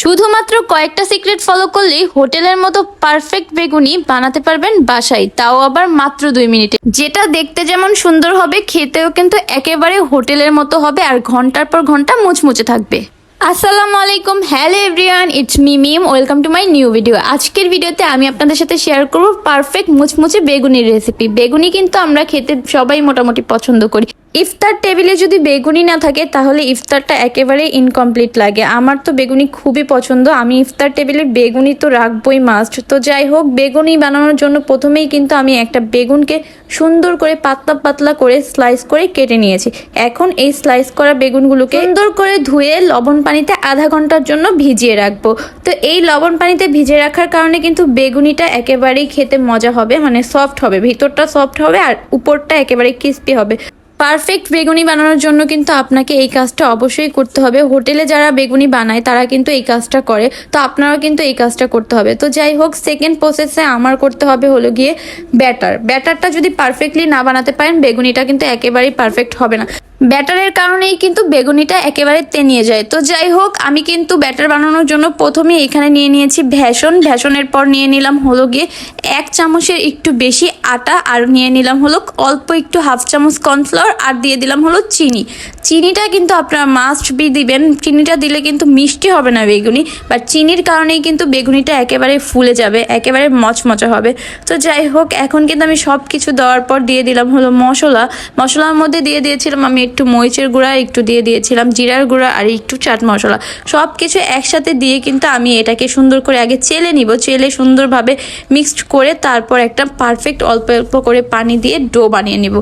শুধুমাত্র কয়েকটা secret follow করলেই হোটেলের মতো পারফেক্ট বেগুনি বানাতে পারবেন বাসায়। তাও আবার মাত্র দুই মিনিটে। যেটা দেখতে যেমন সুন্দর হবে, খেতেও কিন্তু একেবারে হোটেলের মতো হবে আর ঘণ্টার পর ঘণ্টা মুচমুচে থাকবে। আসসালামু আলাইকুম hello everyone it's me Mim welcome to my new video আজকের ভিডিওতে আমি আপনাদের সাথে শেয়ার করব পারফেক্ট মুচমুচে বেগুনির রেসিপি বেগুনি কিন্তু আমরা খেতে সবাই মোটামুটি পছন্দ করি। ইফতার টেবিলে যদি বেগুনি না থাকে, তাহলে ইফতারটা একেবারে ইনকমপ্লিট লাগে। আমার তো বেগুনি খুবই পছন্দ। আমি ইফতার টেবিলে বেগুনি তো রাখবই মাস্ট তো যাই হোক, বেগুনি বানানোর জন্য প্রথমেই কিন্তু আমি একটা বেগুনকে সুন্দর করে পাতলা পাতলা করে স্লাইস করে কেটে নিয়েছি। এখন এই স্লাইস করা বেগুনগুলোকে সুন্দর করে ধুয়ে লবণ পানিতে আধা ঘণ্টার জন্য ভিজিয়ে রাখব। তো এই লবণ পানিতে ভিজিয়ে রাখার কারণে কিন্তু বেগুনিটা একেবারেই খেতে মজা হবে মানে সফট হবে। ভিতরটা সফট হবে আর উপরটা একেবারে ক্রিস্পি হবে। পারফেক্ট বেগুনি বানানোর জন্য কিন্তু আপনাকে এই কাজটা অবশ্যই করতে হবে। হোটেলে যারা বেগুনি বানায়, তারা কিন্তু এই কাজটা করে। তো আপনারাও কিন্তু এই কাজটা করতে হবে। তো যাই হোক সেকেন্ড প্রসেসে আমার করতে হবে হলো গিয়ে ব্যাটার ব্যাটারটা যদি পারফেক্টলি না বানাতে পারেন, বেগুনিটা কিন্তু একেবারেই পারফেক্ট হবে না। ব্যাটারের কারণেই কিন্তু বেগুনিটা একেবারে তেনিয়ে যায়। তো যাই হোক, আমি কিন্তু ব্যাটার বানানোর জন্য প্রথমে এখানে নিয়ে নিয়েছি ভ্যাসন। ভ্যাসনের পর নিয়ে নিলাম হলো গিয়ে এক চামচের একটু বেশি আটা আর নিয়ে নিলাম হলো অল্প একটু হাফ চামচ কর্নফ্লাওয়ার আর দিয়ে দিলাম হলো চিনি। চিনিটা কিন্তু আপনারা মাস্ট বি দিবেন। চিনিটা দিলে কিন্তু মিষ্টি হবে না বেগুনি বাট চিনির কারণেই কিন্তু বেগুনিটা একেবারে ফুলে যাবে, একেবারে মচমচা হবে। তো যাই হোক, এখন কিন্তু আমি সব কিছু দেওয়ার পর দিয়ে দিলাম হলো মশলা। মশলার মধ্যে দিয়ে দিয়েছিলাম আমি একটু মরিচের গুঁড়া, একটু দিয়ে দিয়েছিলাম, জিরার গুঁড়া আর একটু চাট মশলা। সব কিছু একসাথে দিয়ে কিন্তু আমি এটাকে সুন্দর করে আগে চেলে নিব। চেলে সুন্দরভাবে মিক্সড করে তারপর একটা পারফেক্ট অল্প অল্প করে পানি দিয়ে ডো বানিয়ে নিব।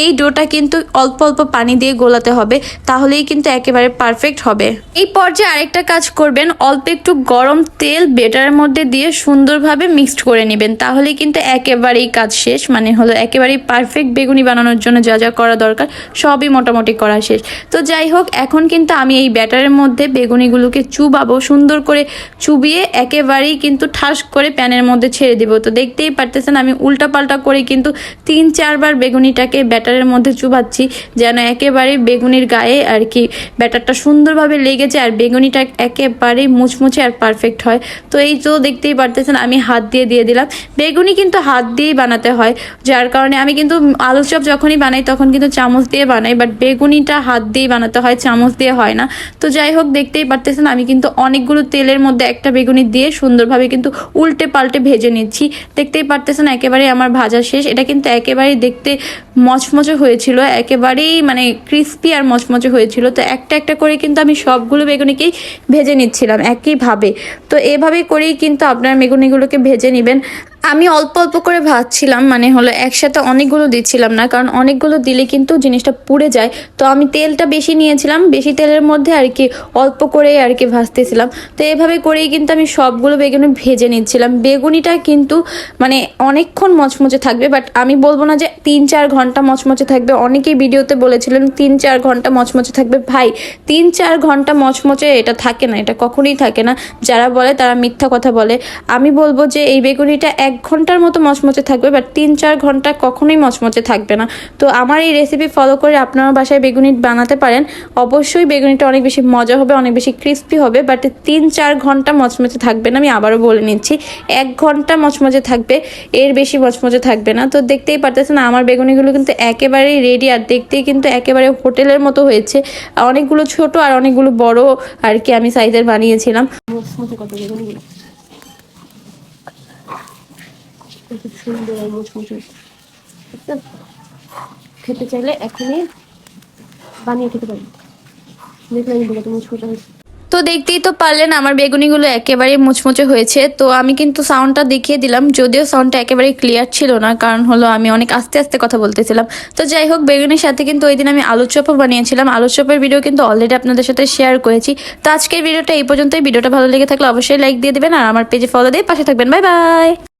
এই ডোটা কিন্তু অল্প অল্প পানি দিয়ে গোলাতে হবে, তাহলেই কিন্তু একেবারে পারফেক্ট হবে। এই পর্যায়ে আরেকটা কাজ করবেন, অল্প একটু গরম তেল বেটারের মধ্যে দিয়ে সুন্দরভাবে মিক্সড করে নেবেন। তাহলেই কিন্তু একেবারেই কাজ শেষ মানে হলো একেবারেই পারফেক্ট বেগুনি বানানোর জন্য যা যা করা দরকার, সবই মোটামুটি করা শেষ। তো যাই হোক, এখন কিন্তু আমি এই ব্যাটারের মধ্যে বেগুনিগুলোকে চুবাবো, সুন্দর করে চুবিয়ে একেবারেই কিন্তু ঠাস করে প্যানের মধ্যে ছেড়ে দিব। তো দেখতেই পারতেছেন, আমি উল্টাপাল্টা করে কিন্তু তিন, চারবার বেগুনিটাকে ব্যাটারের মধ্যে চুবাচ্ছি, যেন একেবারে বেগুনির গায়ে আর কি ব্যাটারটা সুন্দরভাবে লেগেছে আর বেগুনিটা একেবারেই মুচমুচে আর পারফেক্ট হয়। তো এই তো দেখতেই পারতেছেন, আমি হাত দিয়ে দিয়ে দিলাম। বেগুনি কিন্তু হাত দিয়েই বানাতে হয়, যার কারণে আমি কিন্তু আলু চপ যখনই বানাই তখন কিন্তু চামচ দিয়ে বানাই বাট বেগুনিটা হাত দিয়েই বানাতে হয়, চামচ দিয়ে হয় না। তো যাই হোক, দেখতেই পারতেছেন, আমি কিন্তু অনেকগুলো তেলের মধ্যে একটা বেগুনি দিয়ে সুন্দরভাবে কিন্তু উল্টে পাল্টে ভেজে নিচ্ছি। দেখতেই পারতেছেন একেবারে আমার ভাজা শেষ। এটা কিন্তু একেবারেই দেখতে মচমচে হয়েছিল, একেবারেই মানে ক্রিস্পি আর মচমচে হয়েছিল। তো একটা একটা করে কিন্তু আমি সবগুলো বেগুনিকেই ভেজে নিচ্ছিলাম, একইভাবে। তো এভাবে করেই কিন্তু আপনার বেগুনিগুলোকে ভেজে নেবেন। আমি অল্প অল্প করে ভাজছিলাম মানে হলো একসাথে অনেকগুলো দিচ্ছিলাম না, কারণ অনেকগুলো দিলে কিন্তু জিনিসটা পুড়ে যায়। তো আমি তেলটা বেশি নিয়েছিলাম, বেশি তেলের মধ্যে আর কি অল্প করে আর কি ভাজতেছিলাম। তো এভাবে করেই কিন্তু আমি সবগুলো বেগুনি ভেজে নিচ্ছিলাম। বেগুনিটা কিন্তু মানে অনেকক্ষণ মচমচে থাকবে বাট আমি বলব না যে তিন চার ঘণ্টা মচমচে থাকবে। অনেকেই ভিডিওতে বলেছিলেন তিন চার ঘণ্টা মচমচে থাকবে। ভাই তিন চার ঘণ্টা মচমচে এটা থাকে না, এটা কখনোই থাকে না। যারা বলে তারা মিথ্যা কথা বলে। আমি বলব যে এই বেগুনিটা এক ঘণ্টার মতো মচমচে থাকবে বাট তিন, চার ঘণ্টা কখনোই মচমচে থাকবে না। তো আমার এই রেসিপি ফলো করে আপনারা বাসায় বেগুনি বানাতে পারেন। অবশ্যই বেগুনিটা অনেক বেশি মজা হবে, অনেক বেশি ক্রিস্পি হবে বাট তিন, চার ঘণ্টা মচমচে থাকবে না, আমি আবারও বলে নিচ্ছি। এক ঘণ্টা মচমচে থাকবে, এর বেশি মচমচে থাকবে না। তো দেখতেই পারতেছেন, আমার বেগুনিগুলো কিন্তু একেবারেই রেডি আর দেখতেই কিন্তু একেবারে হোটেলের মতো হয়েছে। অনেকগুলো ছোট আর অনেকগুলো বড় আর কি আমি সাইজের বানিয়েছিলাম। কত বেগুনগুলো? সুন্দর বুঝছেন? খেতে চাইলে এখনই বানিয়ে খেতে পারি। কত মুচমুচে হয়েছে। তো দেখতেই তো পারলেন, আমার বেগুনিগুলো একেবারেই মুচমুচে হয়েছে। তো আমি কিন্তু সাউন্ডটা দেখিয়ে দিলাম, যদিও সাউন্ডটা একেবারে ক্লিয়ার ছিল না, কারণ হলো আমি অনেক আস্তে আস্তে কথা বলতেছিলাম। তো যাই হোক, বেগুনির সাথে কিন্তু ওই দিন আমি আলু চপও বানিয়েছিলাম। আলু চপের ভিডিও কিন্তু অলরেডি আপনাদের সাথে শেয়ার করেছি। তো আজকের ভিডিওটা এই পর্যন্তই। ভিডিওটা ভালো লেগে থাকলে অবশ্যই লাইক দিয়ে দেবেন, আর আমার পেজে ফলো দিয়ে পাশে থাকবেন। Bye bye